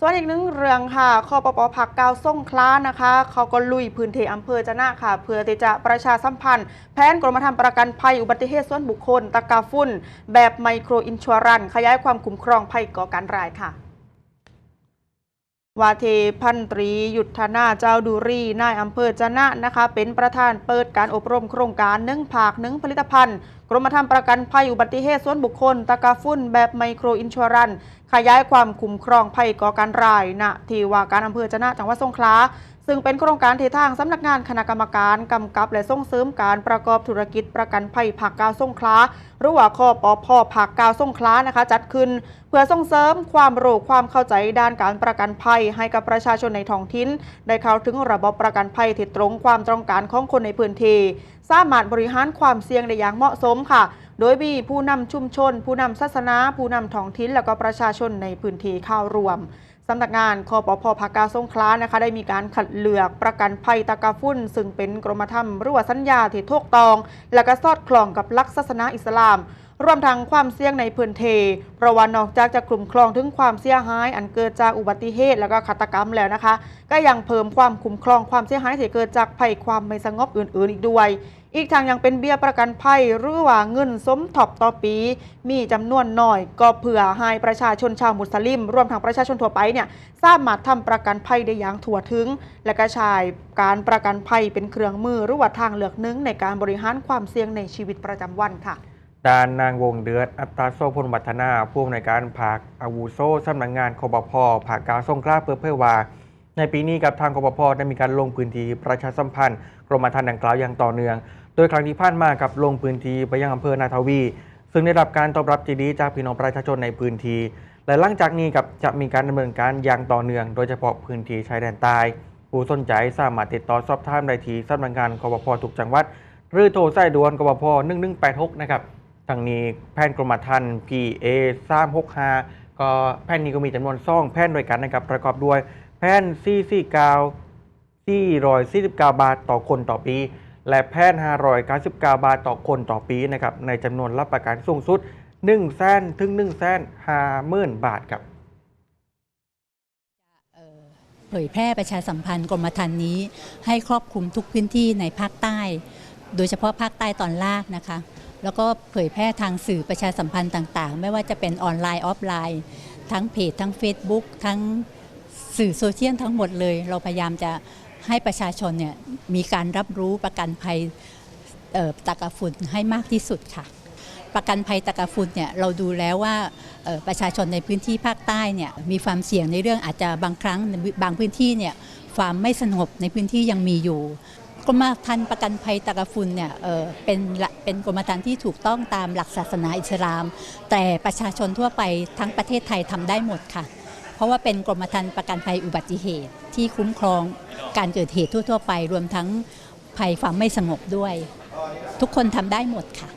ส่วนอีกหนึ่งเรื่องค่ะคอปปผักเกาส่งคล้านะคะ เขาก็ลุยพื้นที่อำเภอจะนะค่ะ เพื่อที่จะประชาสัมพันธ์ แผนกรมธรรม์ประกันภัยอุบัติเหตุส่วนบุคคล ตะกาฝุ่น แบบไมโครอินชัวรันขยายความคุ้มครองภัยก่อการร้ายค่ะวาเทพันตรียุทธนาเจ้าดูรีนายอำเภอจะนะนะคะ เป็นประธานเปิดการอบรมโครงการนึ่งผากนึ่งผลิตภัณฑ์กรมธรรม์ประกันภัยอุบัติเหตุส่วนบุคคล ตะกาฝุ่นแบบไมโครอินชัวรันขยายความคุ้มครองภัยก่อการร้ายณที่ว่าการอำเภอจะนะจังหวัดสงขลาซึ่งเป็นโครงการเททางสำนักงานคณะกรรมการกำกับและส่งเสริมการประกอบธุรกิจประกันภัยผักกาวสงขลาหรือว่าคอปอพผักกาวสงขลานะคะ จัดขึ้น เพื่อส่งเสริมความรู้ความเข้าใจด้านการประกันภัยให้กับประชาชนในท้องถิ่นได้เข้าถึงระบบประกันภัยที่ตรงความต้องการของคนในพื้นที่ สามารถบริหารความเสี่ยงได้อย่างเหมาะสมค่ะ โดยมีผู้นำชุมชน ผู้นำศาสนา ผู้นำท้องถิ่นและก็ประชาชนในพื้นที่เข้าร่วมสำนักงานคอปพภากาสงขลานะคะ ได้มีการขัดเลือกประกันภัยตะกาฟุ่น ซึ่งเป็นกรมธรรม์รั่วสัญญาที่ถูกตอง และก็สอดคล้องกับลักศาสนาอิสลาม รวมทั้งความเสี่ยงในพื้นเทเพราะว่านอกจากจะกลุ่มครองถึงความเสียหายอันเกิดจากอุบัติเหตุและก็ฆาตกรรมแล้วนะคะ ก็ยังเพิ่มความคุ้มครองความเสียหายที่เกิดจากภัยความไม่สงบอื่น ๆ อีกด้วย อีกทางยังเป็นเบี้ยประกันภัยหรือว่าเงินสมทบต่อปี มีจำนวนน้อย ก็เพื่อให้ประชาชนชาวมุสลิม รวมทั้งประชาชนทั่วไปเนี่ยสามารถทำประกันภัยได้อย่างทั่วถึง และก็ใช้การประกันภัยเป็นเครื่องมือหรือว่าทางเลือกหนึ่งในการบริหารความเสี่ยงในชีวิตประจำวันค่ะ ด้านนางวงเดือด อัตตาโซพลวัฒนาผู้อำนวยการภาคอาวุโสสำนักงานคอปพภาคกางสงขลาเปิดเผยว่า ในปีนี้กับทางคอปพได้มีการลงพื้นที่ประชาสัมพันธ์กรมธรรม์ดังกล่าวอย่างต่อเนื่อง โดยครั้งที่ผ่านมากับลงพื้นที่ไปยังอำเภอนาทวี ซึ่งได้รับการตอบรับที่ดีจากพี่น้องประชาชนในพื้นที่และหลังจากนี้กับจะมีการดำเนินการอย่างต่อเนื่อง โดยเฉพาะพื้นที่ชายแดนใต้ผู้สนใจสามารถติดต่อสอบถามได้ที่สำนักงานคอปพทุกจังหวัด หรือโทรสายด่วนกปพ1186 นะครับ ทางนี้แผ่นกรมธรรม์ PA 365ก็แผ่นนี้ก็มีจำนวนซ่องแผ่นด้วยกันนะครับประกอบด้วยแผ่น449 449บาทต่อคนต่อปี และแผ่น599บาทต่อคนต่อปีนะครับในจำนวนรับประกันสูงสุด1แสนถึง1แสน50,000บาทครับเอ่อเผยแพร่ประชาสัมพันธ์กรมธรรม์นี้ ให้ครอบคลุมทุกพื้นที่ในภาคใต้ โดยเฉพาะภาคใต้ตอนล่างนะคะ แล้วก็เผยแพร่ทางสื่อประชาสัมพันธ์ต่าง ๆ ไม่ว่าจะเป็นออนไลน์ออฟไลน์ ทั้งเพจทั้ง Facebook ทั้งสื่อโซเชียลทั้งหมดเลย เราพยายามจะให้ประชาชนเนี่ยมีการรับรู้ประกันภัยตะกาฝุ่นให้มากที่สุดค่ะ ประกันภัยตะกาฝุ่นเนี่ยเราดูแล้วว่าประชาชนในพื้นที่ภาคใต้เนี่ยมีความเสี่ยงในเรื่องอาจจะบางครั้งบางพื้นที่เนี่ยความไม่สงบในพื้นที่ยังมีอยู่ กรมธรรม์ประกันภัยตะกฝุ่นเนี่ยเเป็นเป็นกรมธรรม์ที่ถูกต้องตามหลักศาสนาอิสลาม แต่ประชาชนทั่วไปทั้งประเทศไทยทำได้หมดค่ะ เพราะว่าเป็นกรมธรรม์ประกันภัยอุบัติเหตุ ที่คุ้มครองการเกิดเหตุทั่ว ๆ ไป รวมทั้งภัยความไม่สงบด้วย ทุกคนทำได้หมดค่ะ